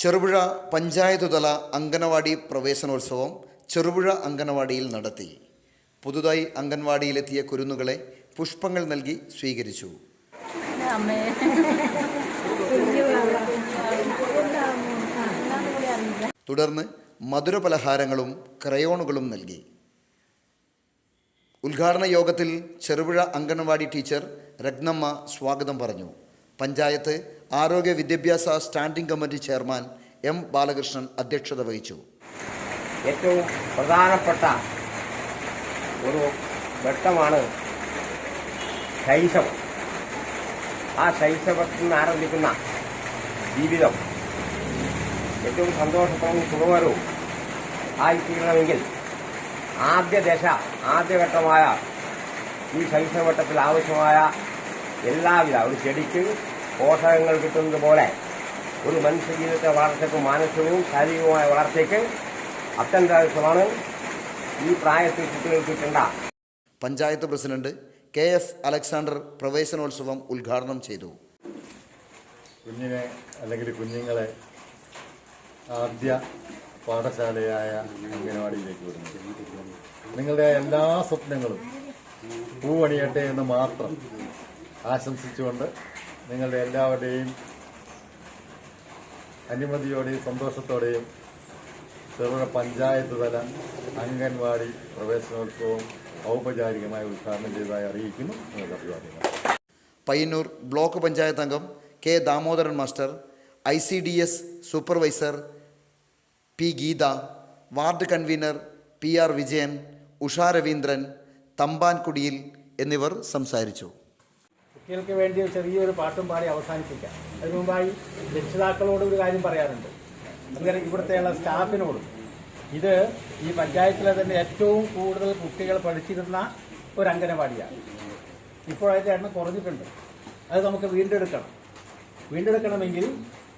ചെറുപുഴ പഞ്ചായത്ത് തല അംഗനവാടി പ്രവേശനോത്സവം ചെറുപുഴ അംഗനവാടിയിൽ നടത്തി. പുതുതായി അംഗൻവാടിയിലെത്തിയ കുരുന്നുകളെ പുഷ്പങ്ങൾ നൽകി സ്വീകരിച്ചു. തുടർന്ന് മധുരപലഹാരങ്ങളും ക്രയോണുകളും നൽകി. ഉദ്ഘാടന യോഗത്തിൽ ചെറുപുഴ അംഗൻവാടി ടീച്ചർ രഗ്നമ്മ സ്വാഗതം പറഞ്ഞു. പഞ്ചായത്ത് ആരോഗ്യ വിദ്യാഭ്യാസ standing committee chairman M Balakrishnan അധ്യക്ഷത വഹിച്ചു. ഏറ്റവും പ്രധാനപ്പെട്ട ഒരു ഘട്ടമാണ് ശൈശവം. ആ ശൈശവത്തിൽ നിന്ന് ആരംഭിക്കുന്ന ജീവിതം ഏറ്റവും സന്തോഷവും സുഖകരവും ആയിത്തീരണമെങ്കിൽ ആദ്യ ദശ ആദ്യഘട്ടമായ ഈ ശൈശവഘട്ടത്തിൽ ആവശ്യമായ എല്ലാവിധ ഒരു ചെടിക്ക് പോഷകങ്ങൾ കിട്ടുന്നത് പോലെ ഒരു മനുഷ്യ ജീവിതത്തെ വളർച്ചയ്ക്കും മാനസികവും ശാരീരികവുമായ വളർച്ചയ്ക്ക് അത്യന്താവശ്യമാണ് ഈ പ്രായത്തിൽ കുട്ടികൾക്ക് കിട്ടേണ്ട panchayat president K S Alexander പ്രവേശനോത്സവം ഉദ്ഘാടനം ചെയ്തു. കുഞ്ഞിനെ അല്ലെങ്കിൽ കുഞ്ഞുങ്ങളെ ആദ്യ പാഠശാലയായ അംഗനവാടിയിലേക്ക് വരുന്നു നിങ്ങളുടെ എല്ലാ സ്വപ്നങ്ങളും പൂവണിയട്ടെ എന്ന് മാത്രം ആശംസിച്ചുകൊണ്ട് നിങ്ങളുടെ എല്ലാവരുടെയും അനുമതിയോടെയും സന്തോഷത്തോടെയും ചെറുപുഴ പഞ്ചായത്ത് തല അംഗൻവാടി പ്രവേശനോത്സവം ഔപചാരികമായി ഉദ്ഘാടനം ചെയ്തതായി അറിയിക്കുന്നു അഭിവാദ്യങ്ങൾ പയ്യന്നൂർ ബ്ലോക്ക് പഞ്ചായത്ത് അംഗം K Damodaran master I C D S supervisor P Geetha ward convener P R Vijayan Usha Raveendran തമ്പാൻകുടിയിൽ എന്നിവർ സംസാരിച്ചു. കുട്ടികൾക്ക് വേണ്ടി ചെറിയൊരു പാട്ടും പാടി അവസാനിപ്പിക്കാം. അതിനു മുമ്പായി രക്ഷിതാക്കളോട് ഒരു കാര്യം പറയാനുണ്ട്. അങ്ങനെ ഇവിടുത്തെയുള്ള സ്റ്റാഫിനോടും ഇത് ഈ പഞ്ചായത്തിലെ തന്നെ ഏറ്റവും കൂടുതൽ കുട്ടികൾ പഠിച്ചിരുന്ന ഒരു അംഗനവാടിയാണ്. ഇപ്പോൾ എണ്ണം കുറഞ്ഞിട്ടുണ്ട്. അത് നമുക്ക് വീണ്ടെടുക്കണം. വീണ്ടെടുക്കണമെങ്കിൽ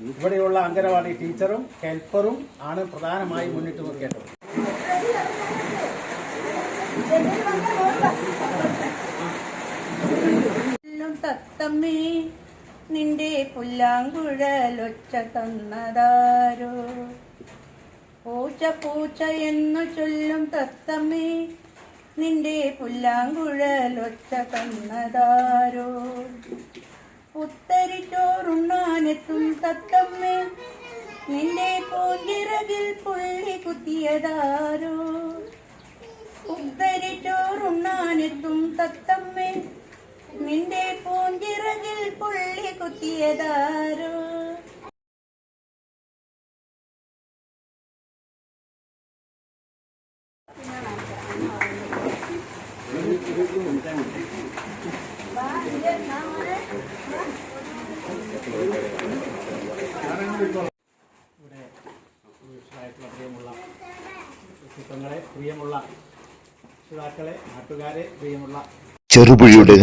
ഇവിടെയുള്ള അംഗനവാടി ടീച്ചറും ഹെൽപ്പറും ആണ് പ്രധാനമായി മുന്നിട്ട് നിൽക്കേണ്ടത് ും. തത്തമ്മേ നിന്റെ പുല്ലാങ്കുഴലൊച്ച തന്നതാരോ? പൂച്ച പൂച്ച എന്നു ചൊല്ലും തത്തമ്മേ നിന്റെ പുല്ലാങ്കുഴലൊച്ച തന്നതാരോ? ഉത്തരിച്ചോറുണ്ണാനെത്തും തത്തമ്മേ നിന്റെ പൂഞ്ചിറകിൽ പുള്ളി കുത്തിയതാരോ? ഉത്തരിച്ചോറുണ്ണാനെത്തും തത്തമ്മേ നിന്റെ പുള്ളി കുത്തിയതാരോ ഇവിടെ സുരക്ഷിതായിട്ടുള്ള പ്രിയമുള്ള സുഹൃത്തുക്കളെ പ്രിയമുള്ള രക്ഷിതാക്കളെ നാട്ടുകാരെ പ്രിയമുള്ള ചെറുപുഴയുടെ